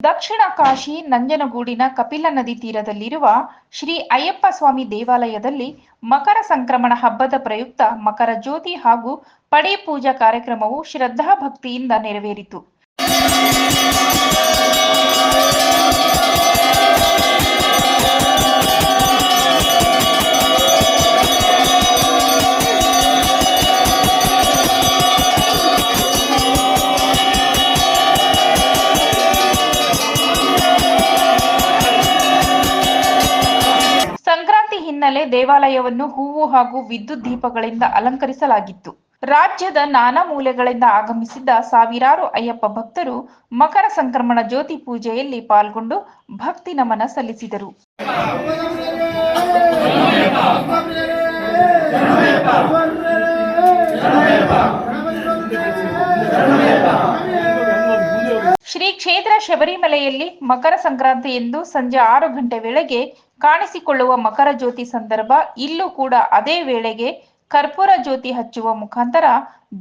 ದಕ್ಷಿಣ ಕಾಶಿ ನಂಜನಗೂಡಿನ ಕಪಿಲ ನದಿ ತೀರದಲ್ಲಿರುವ ಶ್ರೀ ಅಯ್ಯಪ್ಪ ಸ್ವಾಮಿ ದೇವಾಲಯದಲ್ಲಿ ಮಕರ ಸಂಕ್ರಮಣ ಹಬ್ಬದ ಪ್ರಯುಕ್ತ ಮಕರ ಜ್ಯೋತಿ ಹಾಗೂ ಪಡೆ ಪೂಜಾ ಕಾರ್ಯಕ್ರಮವು ಶ್ರದ್ಧಾ ಭಕ್ತಿಯಿಂದ ನೆರವೇರಿತು. ಹಿನ್ನೆಲೆ ದೇವಾಲಯವನ್ನು ಹೂವು ಹಾಗೂ ವಿದ್ಯುತ್ ದೀಪಗಳಿಂದ ಅಲಂಕರಿಸಲಾಗಿತ್ತು. ರಾಜ್ಯದ ನಾನಾ ಮೂಲೆಗಳಿಂದ ಆಗಮಿಸಿದ್ದ ಸಾವಿರಾರು ಅಯ್ಯಪ್ಪ ಭಕ್ತರು ಮಕರ ಸಂಕ್ರಮಣ ಜ್ಯೋತಿ ಪೂಜೆಯಲ್ಲಿ ಪಾಲ್ಗೊಂಡು ಭಕ್ತಿ ನಮನ ಸಲ್ಲಿಸಿದರು. ಶಬರಿಮಲೆಯಲ್ಲಿ ಮಕರ ಸಂಕ್ರಾಂತಿ ಎಂದು ಸಂಜೆ ಆರು ಗಂಟೆ ವೇಳೆಗೆ ಕಾಣಿಸಿಕೊಳ್ಳುವ ಮಕರ ಜ್ಯೋತಿ ಸಂದರ್ಭ ಇಲ್ಲೂ ಕೂಡ ಅದೇ ವೇಳೆಗೆ ಕರ್ಪೂರ ಜ್ಯೋತಿ ಹಚ್ಚುವ ಮುಖಾಂತರ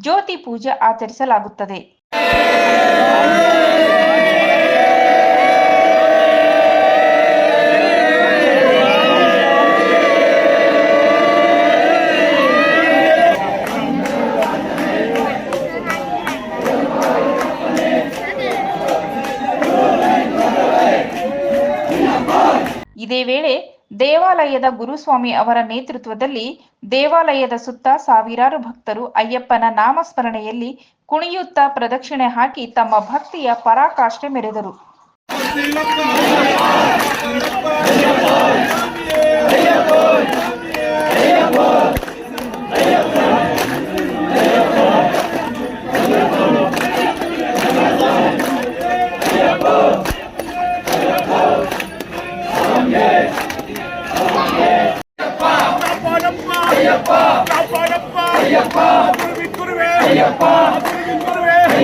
ಜ್ಯೋತಿ ಪೂಜೆ ಆಚರಿಸಲಾಗುತ್ತದೆ. ಇದೇ ವೇಳೆ ದೇವಾಲಯದ ಗುರುಸ್ವಾಮಿ ಅವರ ನೇತೃತ್ವದಲ್ಲಿ ದೇವಾಲಯದ ಸುತ್ತ ಸಾವಿರಾರು ಭಕ್ತರು ಅಯ್ಯಪ್ಪನ ನಾಮಸ್ಮರಣೆಯಲ್ಲಿ ಕುಣಿಯುತ್ತಾ ಪ್ರದಕ್ಷಿಣೆ ಹಾಕಿ ತಮ್ಮ ಭಕ್ತಿಯ ಪರಾಕಾಷ್ಠೆ ಮೆರೆದರು.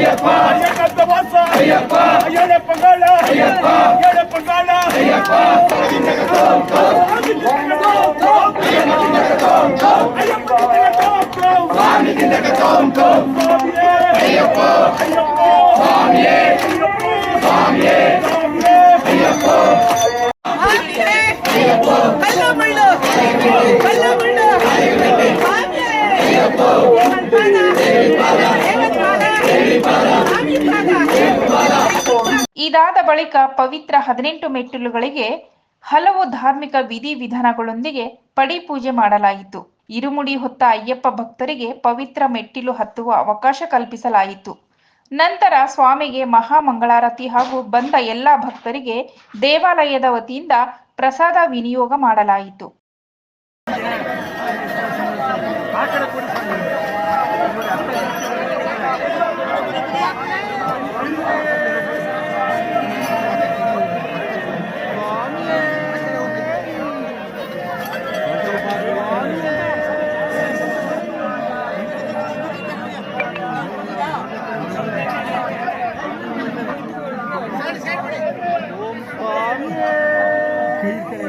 ಗುರುವೇ ಅಯ್ಯಪ್ಪ ಅಯ್ಯಪ್ಪ ವಾಸ ಅಯ್ಯಪ್ಪ ಅಯ್ಯಪ್ಪ ಗಾಳ ಅಯ್ಯಪ್ಪ ಅಯ್ಯಪ್ಪ ಗಾಳ ಅಯ್ಯಪ್ಪ ಅಯ್ಯಪ್ಪ ಅಯ್ಯಪ್ಪ ಸ್ವಾಮಿಯೇ ಸ್ವಾಮಿಯೇ ಇದಾದ ಬಳಿಕ ಪವಿತ್ರ ಹದಿನೆಂಟು ಮೆಟ್ಟಿಲುಗಳಿಗೆ ಹಲವು ಧಾರ್ಮಿಕ ವಿಧಿವಿಧಾನಗಳೊಂದಿಗೆ ಪಡಿ ಪೂಜೆ ಮಾಡಲಾಯಿತು. ಇರುಮುಡಿ ಹೊತ್ತ ಅಯ್ಯಪ್ಪ ಭಕ್ತರಿಗೆ ಪವಿತ್ರ ಮೆಟ್ಟಿಲು ಹತ್ತುವ ಅವಕಾಶ ಕಲ್ಪಿಸಲಾಯಿತು. ನಂತರ ಸ್ವಾಮಿಗೆ ಮಹಾಮಂಗಳಾರತಿ ಹಾಗೂ ಬಂದ ಎಲ್ಲ ಭಕ್ತರಿಗೆ ದೇವಾಲಯದ ವತಿಯಿಂದ ಪ್ರಸಾದ ವಿನಿಯೋಗ ಮಾಡಲಾಯಿತು. ಅಯ್ಯಪ್ಪ